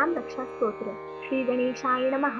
श्रीरामरक्षास्तोत्र श्रीगणेशाय नमः।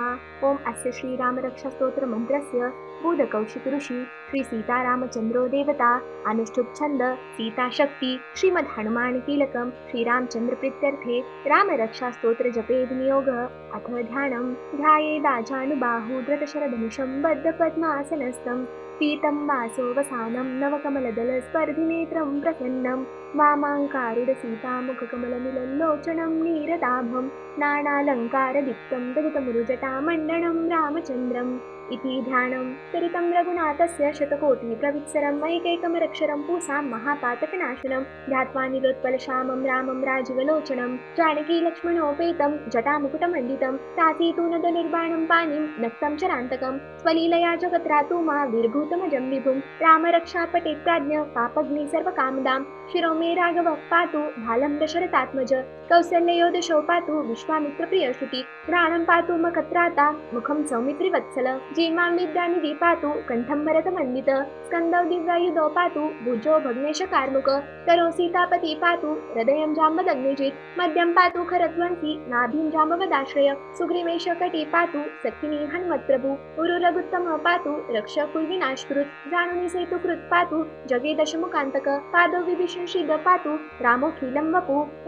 ॐ अस्य श्रीरामरक्षास्तोत्रमन्त्रस्य बोधकौशिक ऋषि श्रीसीतारामचन्द्रो देवता अनुष्ठुप् छन्द सीताशक्ति श्रीमद् हनुमानकीलकं श्रीरामचन्द्रप्रीत्यर्थे रामरक्षास्तोत्रजपे विनियोगः अथ ध्यानं ध्यायेदाजानुबाहु धृतशरधनुषं बद्धपद्मासनस्थं पीतं वासोऽवसानं नवकमलदलस्पर्धिनेत्रं प्रसन्नं वामाङ्कारुडसीतामुखकमलमिलल्लोचनं नीरदाभं नानालङ्कारदीप्तं दलितमुरुजटामण्डनं रामचन्द्रम् इति ध्यानं। चरितं रघुनाथस्य शतकोटिप्रवित्सरम् एकैकमरक्षरं पूसां महापातकनाशनं ध्यात्वा निलोत्पलश्यामं रामं राजीवलोचनं जानकीलक्ष्मणोपेतं जटामुकुटमण्डितं तासीतु नदनिर्बाणं पाणिं नक्तं चरान्तकं स्वलीलया जगत्रातु मा विर्भूतमजं विभुं रामरक्षापटे प्राज्ञ पापग्नि सर्वकामदां शिरो मे राघवः पातु भालं दशरथात्मज कौसल्ययो दशो पातु विश्वामित्रप्रियश्रुति घ्राणं पातु मखत्राता मुखं सौमित्रिवत्सल जीमां विद्यानिधि पातु कण्ठं भरतमन्वित स्कन्दौ दिव्यायुधौ पातु भुजो भग्नेशकार्मुक करो सीतापति पातु हृदयं जाम्बदग्निजित् मद्यं पातु खरध्वंसि नाभिं जाम्बवदाश्रय सुग्रीवेश कटी पातु सखिनी हन्मत्प्रभु उरुरघुत्तम पातु रक्ष कुर्विनाशकृत् जानुनि सेतुकृत् पातु जगे दशमुकान्तक पादौ विभीषण सिद्ध पातु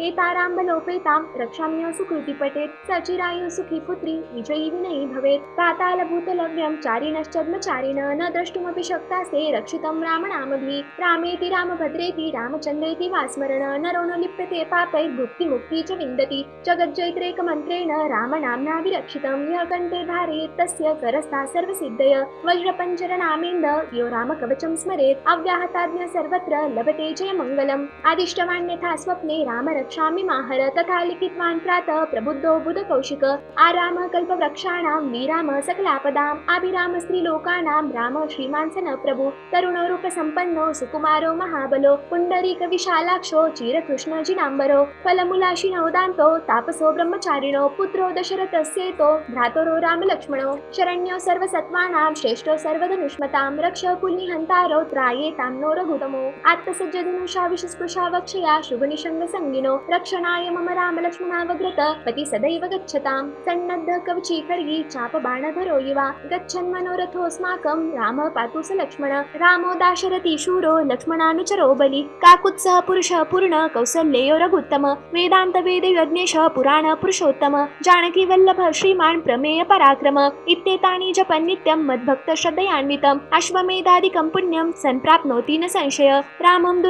एताराम्बलोपेतां रक्षाम्यो सुकृति पठेत् सचिरायु सुखी पुत्री विजयी विनयी भवेत्। पातालभूतलव्यं चारिणश्चद्मचारिण न द्रष्टुमपि शक्तासे रक्षितं रामनामभि। रामेति रामभद्रेति रामचन्द्रेति वा स्मरण नरो न लिप्यते पापैर्भुक्तिमुक्ति च विन्दति। जगज्जैत्रेकमन्त्रेण रामनाम्ना विरक्षितं यः कण्ठे धारयेत् तस्य करस्था सर्वसिद्धय। वज्रपञ्चरनामेन्द यो रामकवचं स्मरेत्। अव्याहताज्ञ सर्वत्र लभते च केवलम् आदिष्टवान्यथा स्वप्ने राम रक्षामि माहर। तथा लिखितवान् प्रातः प्रबुद्धो बुधकौशिक। आराम कल्पवृक्षाणां विराम सकलापदाम् अभिराम स्त्रीलोकानां राम श्रीमान् प्रभु। तरुणरूपसम्पन्नो सुकुमारो महाबलो। पुण्डरीकविशालाक्षो चिरकृष्णजिनाम्बरो फलमूलाशिनो दान्तो तापसो ब्रह्मचारिणो। पुत्रो दशरथस्येतो भ्रातरो रामलक्ष्मणो। शरण्यो सर्वसत्त्वानां श्रेष्ठो सर्वधनुष्मतां रक्ष पुल्लिहन्तारो त्रायेतां नो रघुतमो आत्मसज्जधनुषा विषस्पृशा वक्षया शुभनिषङ्गसङ्गिनो रक्षणाय मम रामलक्ष्मणावग्रत। पति सदैव गच्छतां सन्नद्ध कवची खड्गी चापबाणधरो युवा। गच्छन् मनोरथोऽस्माकं रामः पातु स लक्ष्मण। रामो दाशरथी शूरो लक्ष्मणानुचरो बलि। काकुत्सः पुरुषः पूर्ण कौसल्ययो रघुत्तम। वेदान्त वेद यज्ञेश पुराण पुरुषोत्तम। जानकी वल्लभ श्रीमान् प्रमेय पराक्रम। इत्येतानि जपन् नित्यं मद्भक्त श्रद्धयान्वितम्। अश्वमेधादिकं पुण्यं सम्प्राप्नोति न संशय। रामं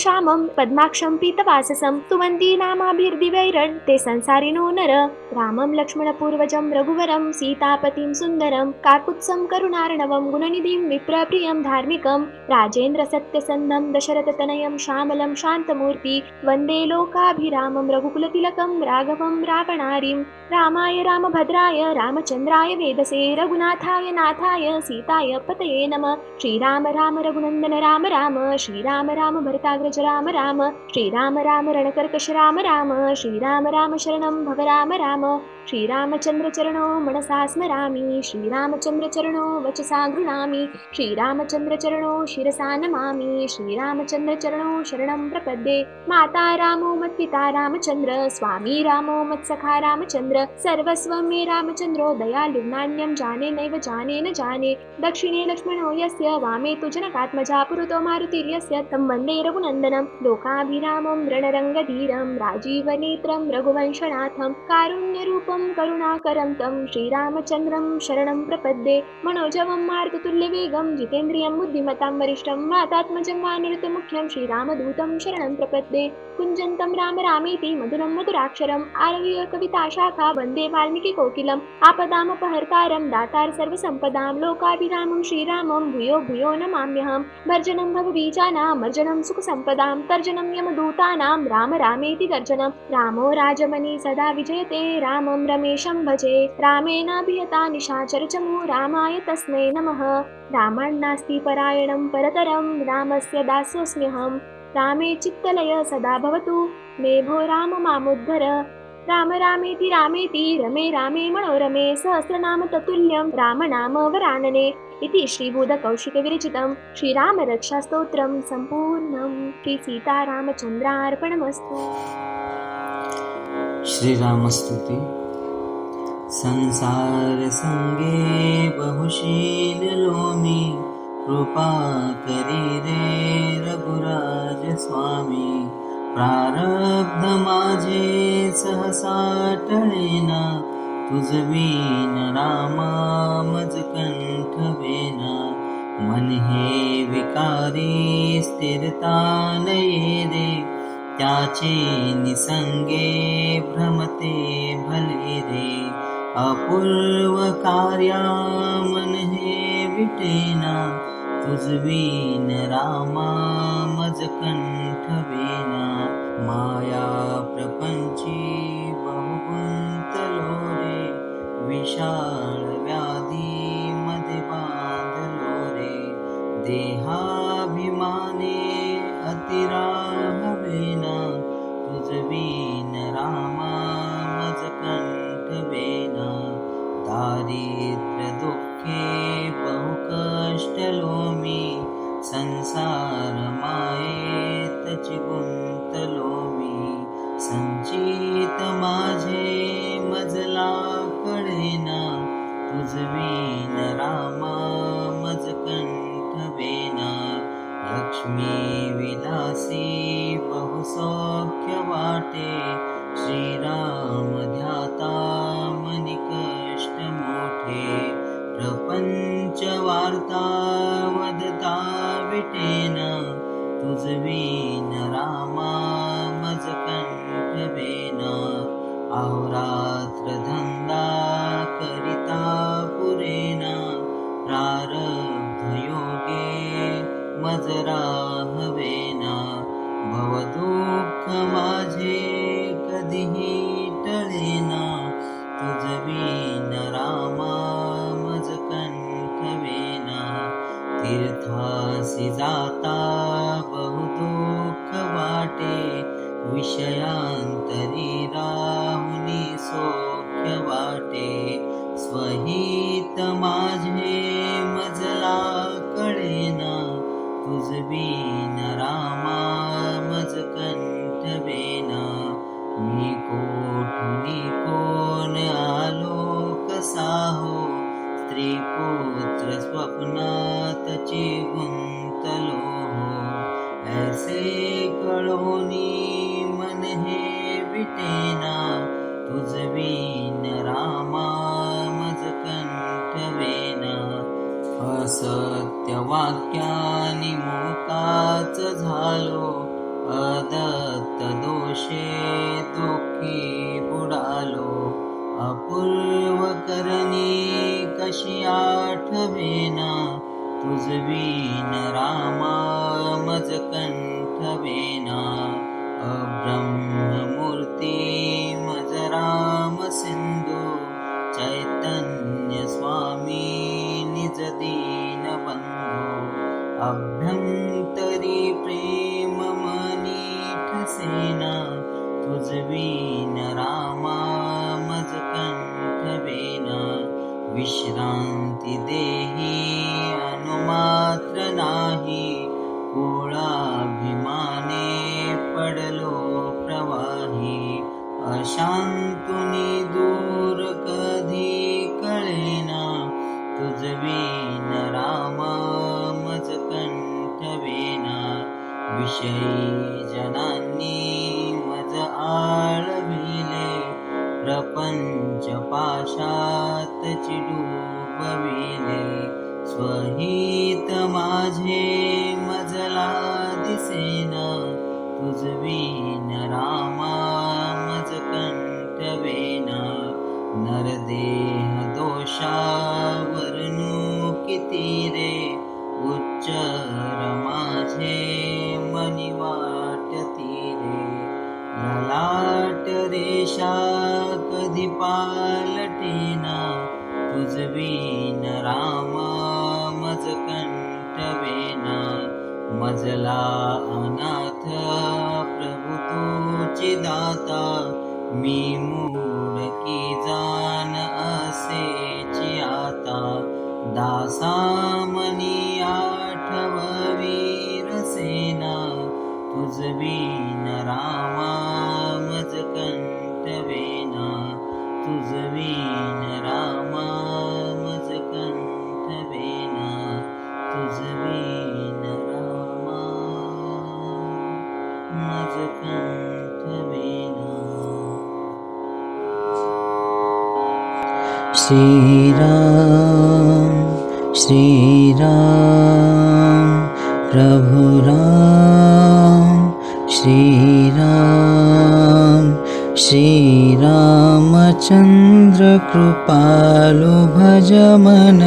श्यामं पद्माक्षं पीतवाससं तुमन्तीनामाभिर्दिवैरन् ते संसारिणो नर। रामं लक्ष्मणपूर्वजं रघुवरं सीतापतिं सुन्दरं काकुत्सं करुणार्णवं गुणनिधिं विप्रप्रियं धार्मिकं राजेन्द्रसत्यसन्धं दशरथतनयं श्यामलं शान्तमूर्ति वन्दे लोकाभिरामं रघुकुलतिलकं राघवं रावणारिं रामाय रामभद्राय रामचन्द्राय वेदसे रघुनाथाय नाथाय सीताय पतये नमः। श्रीराम राम रघुनन्दन राम राम श्रीराम राम भरता भरताग्रज राम राम श्रीराम राम रणकर्कश राम राम श्रीराम राम शरणं भव राम राम श्रीरामचन्द्रचरणो मनसा स्मरामि श्रीरामचन्द्रचरणो वचसा गृह्णामि श्रीरामचन्द्रचरणो शिरसा नमामि श्रीरामचन्द्रचरणो शरणं प्रपद्ये। माता रामो मत्पिता रामचन्द्र स्वामी रामो मत्सखा रामचन्द्र सर्वस्वं मे रामचन्द्रो दयालुनान्यं जाने नैव जाने न जाने। दक्षिणे लक्ष्मणो यस्य वामे तु जनकात्मजा पुरतो मारुतिर्यस्य तं वन्दे रघुनन्दनं। लोकाभिरामं रणरङ्गधीरं राजीवनेत्रं रघुवंशनाथं कारुण्यरूपं करुणाकरं तं श्रीरामचन्द्रं शरणं प्रपद्ये मनोजवं मार्गतुल्यवेगं जितेन्द्रियं बुद्धिमतां वरिष्ठं मातात्मजं वानरतमुख्यं श्रीरामदूतं शरणं प्रपद्ये कुञ्जन्तं राम रामेति मधुरं मधुराक्षरम् आरव्य कविताशाखा वंदे वाल्मीकिकोकिलम् आपदामपहर्तारं दातार सर्वसम्पदां लोकाभिरामं श्रीरामं भूयो भूयो नमाम्यहं भर्जनं भवबीजानां मर्जनं सुखसम्पदां तर्जनं यमदूतानां राम रामेति गर्जनं रामो राजमणि सदा विजयते रामं रमेशं भजे रामेणाभिहता निशाचरचमु रामाय तस्मै नमः। रामान्नास्ति परायणं परतरं रामस्य दासोऽस्म्यहं रामे चित्तलय सदा भवतु मे भो राम मामुद्धर राम रामेति रामेति रमे रामे मनोरमे सहस्रनाम ततुल्यं रामनाम वरानने इति श्रीबुधकौशिकविरचितं श्रीरामरक्षास्तोत्रं सम्पूर्णं श्रीसीतारामचन्द्रार्पणमस्तु श्रीरामस्तुति संसारसङ्गे बहुशीलोमि कृपा करी रे रघुराजस्वामी। प्रारब्ध माझे सहसा टळेन तुझवीन रामा मज कंठवेन मन हे विकारी स्थिरता नये रे त्याचे निसंगे भ्रमते भले रे अपूर्व कार्या मन हे विटेना तुझवीन रामा मज कंठवेना माया प्रपंची बहुगुंतलो रे विशाळ व्याधी मध्ये बांधलो रे देहाभिमाने अतिराहवेना तुझवीन रामा कंठवेना दारिद्र्य दुःखे बहु कष्टलो मी संसार मायेत चिगुंतलो मी संचित माझे मजला कळेना तुझवीन रामा मज कंठवेना मज कंठवेना अहोरात्र धंदा करिता पुरेना प्रारब्ध योगे मजरा हवेना भवदुःख माझे कधीही टळेना तुझवीन रामा मज कंठवेना तीर्थासी जाता बहु दुःख वाटे विषयांतरी राहुनी सौख्य वाटे स्वहित माझे मजला कळेना तुझबीन रामा मज कंठवेना मी कोठुनी कोण आलो कसा हो स्त्री पुत्र स्वप्नात गुंतलो हो ऐसे कळोनी मन हे विटेना तुझवीन रामा मज कंठवेना असत्य वाक्यानी मोकाच झालो. अदत्त दोषे दुःखी बुडालो. अपूर्व करणी कशी आठवेना तुझवीन रामा मज कं तुझवीन रामा मज कंठवेना विश्रांती देही अनुमात्र नाही कुळाभिमाने पडलो प्रवाही अशांतुनी दूर कधी कळेना तुझवीन रामा मज कंठवेना विषयी जनांनी प्रपंच पाशात चिडूबविले स्वहित माझे मजला दिसेना तुझवीन रामा मज कंठवेना नरदेह दोषावरनु किती रे उच्चर माझे रे ललाट रेषा कधी पालटेना तुझवीन रामा मज कंठवेना। मजला अनाथ प्रभु तुची दाता मी जाण असेची आता। दासामनी श्रीराम श्रीराम प्रभु राम श्रीराम श्रीरामचन्द्र कृपालु भज मन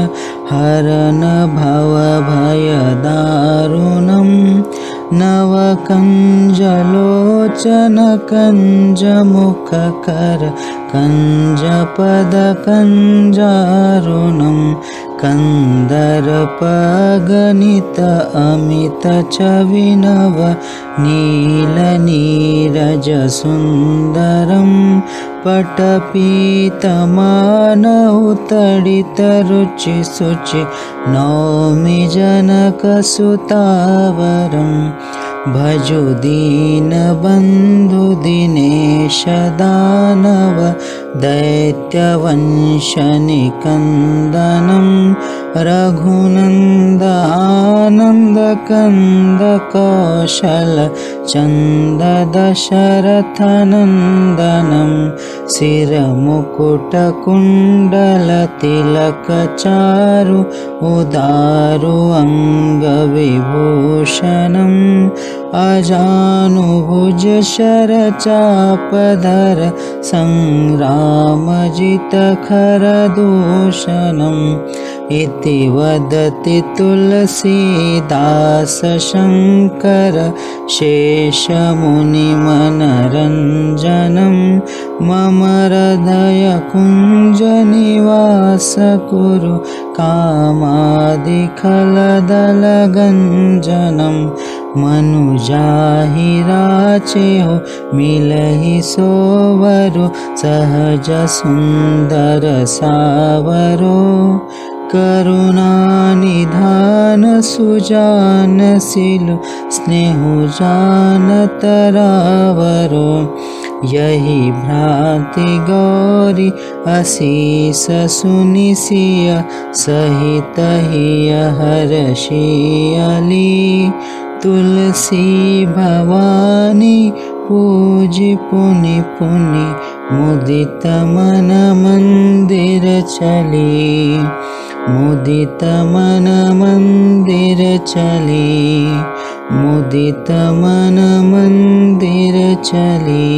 हरन भवभयदारुणम् नवकञ्जलोचन कञ्जमुखकर कञ्जपदकञ्जारुणं कन्दर्पगणित अमित च नीलनीरजसुन्दरं पटपीतमानौतडितरुचिशुचि नौमि जनकसुतावरं भजु दीनबन्धुदिनेश दानव दैत्यवंशनिकन्दनं रघुनन्दानन्दकन्दकौशल चन्ददशरथनन्दनं शिरमुकुटकुण्डलतिलकचारु उदारु अङ्गविभूषणम् अजानुभुज शरचापधर सङ्ग्रामजितखरदूषणम् इति वदति तुलसीदासशङ्कर शेषमुनिमनरञ्जनं मम हृदयकुञ्जनिवास कुरु कामादिखलदलगञ्जनं मनुजाहि राचेहो मिलहि सोवरु सहज सुन्दर सावरो करुणानिधान सुजानसिलु स्नेहु जानतरावरो यही भ्रान्ति गौरी अशीष सुनिसिय सहित हिय हर्षियली तुलसी भवानी पूजि पुनि पुनि मुदित मन मन्दिर चली। मुदित मन मन्दिर चली मन मन्दिर चली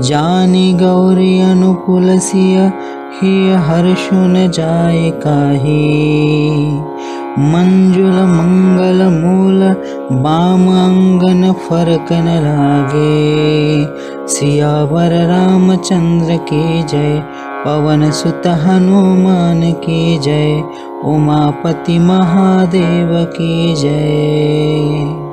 जानि गौरी अनुकुलसिय हि हर्षुन जाय काहि। मंजुल मंगल मूल बाम अंगन फरकन लागे। सियावर रामचंद्र की जय पवन सुत हनुमान की जय उमापति महादेव की जय